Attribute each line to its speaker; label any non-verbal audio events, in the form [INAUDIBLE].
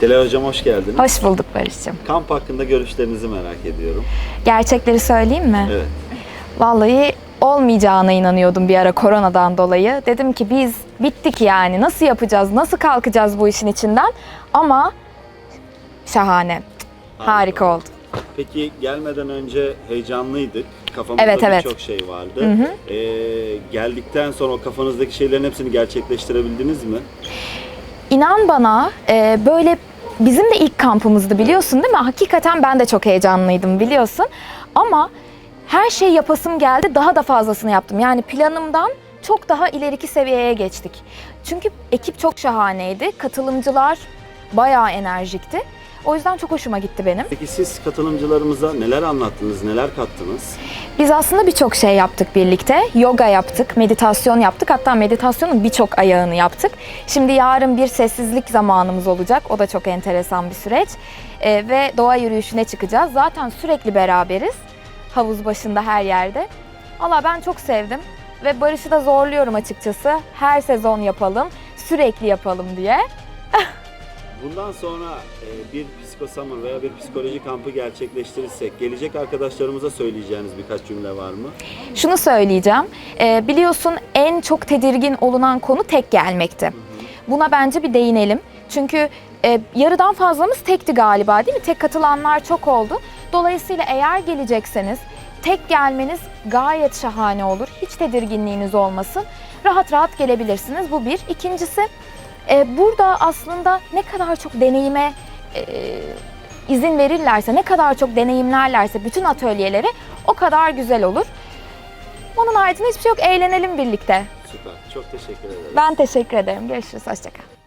Speaker 1: Delay Hocam hoş geldiniz.
Speaker 2: Hoş bulduk Barış'cığım.
Speaker 1: Kamp hakkında görüşlerinizi merak ediyorum.
Speaker 2: Gerçekleri söyleyeyim mi?
Speaker 1: Evet.
Speaker 2: Vallahi olmayacağına inanıyordum bir ara koronadan dolayı. Dedim ki biz bittik yani. Nasıl yapacağız? Nasıl kalkacağız bu işin içinden? Ama şahane. Harika oldu.
Speaker 1: Peki gelmeden önce heyecanlıydık. Kafamızda
Speaker 2: Evet, evet.
Speaker 1: birçok şey vardı. Ee, geldikten sonra o kafanızdaki şeylerin hepsini gerçekleştirebildiniz mi?
Speaker 2: İnan bana e, böyle bizim de ilk kampımızdı biliyorsun değil mi? Hakikaten ben de çok heyecanlıydım biliyorsun. Ama her şey yapasım geldi daha da fazlasını yaptım. Yani planımdan çok daha ileriki seviyeye geçtik. Çünkü ekip çok şahaneydi. Katılımcılar bayağı enerjikti. O yüzden çok hoşuma gitti benim.
Speaker 1: Peki siz katılımcılarımıza neler anlattınız, neler kattınız?
Speaker 2: Biz aslında birçok şey yaptık birlikte. Yoga yaptık, meditasyon yaptık. Hatta meditasyonun birçok ayağını yaptık. Şimdi yarın bir sessizlik zamanımız olacak. O da çok enteresan bir süreç. Ee, ve doğa yürüyüşüne çıkacağız. Zaten sürekli beraberiz. Havuz başında her yerde. Valla ben çok sevdim. Ve Barış'ı da zorluyorum açıkçası. Her sezon yapalım, sürekli yapalım diye. [LAUGHS]
Speaker 1: Bundan sonra e, bir Psiko Summer veya bir psikoloji kampı gerçekleştirirsek gelecek arkadaşlarımıza söyleyeceğiniz birkaç cümle var mı?
Speaker 2: Şunu söyleyeceğim. Ee, biliyorsun en çok tedirgin olunan konu tek gelmekti. Buna bence bir değinelim. Çünkü e, yarıdan fazlamız tekti galiba değil mi? Tek katılanlar çok oldu. Dolayısıyla eğer gelecekseniz tek gelmeniz gayet şahane olur. Hiç tedirginliğiniz olmasın. Rahat rahat gelebilirsiniz. Bu bir. İkincisi e, burada aslında ne kadar çok deneyime e, izin verirlerse, ne kadar çok deneyimlerlerse bütün atölyeleri o kadar güzel olur. Onun haricinde hiçbir şey yok. Eğlenelim birlikte.
Speaker 1: Süper. Çok teşekkür ederim.
Speaker 2: Ben teşekkür ederim. Görüşürüz. Hoşçakal.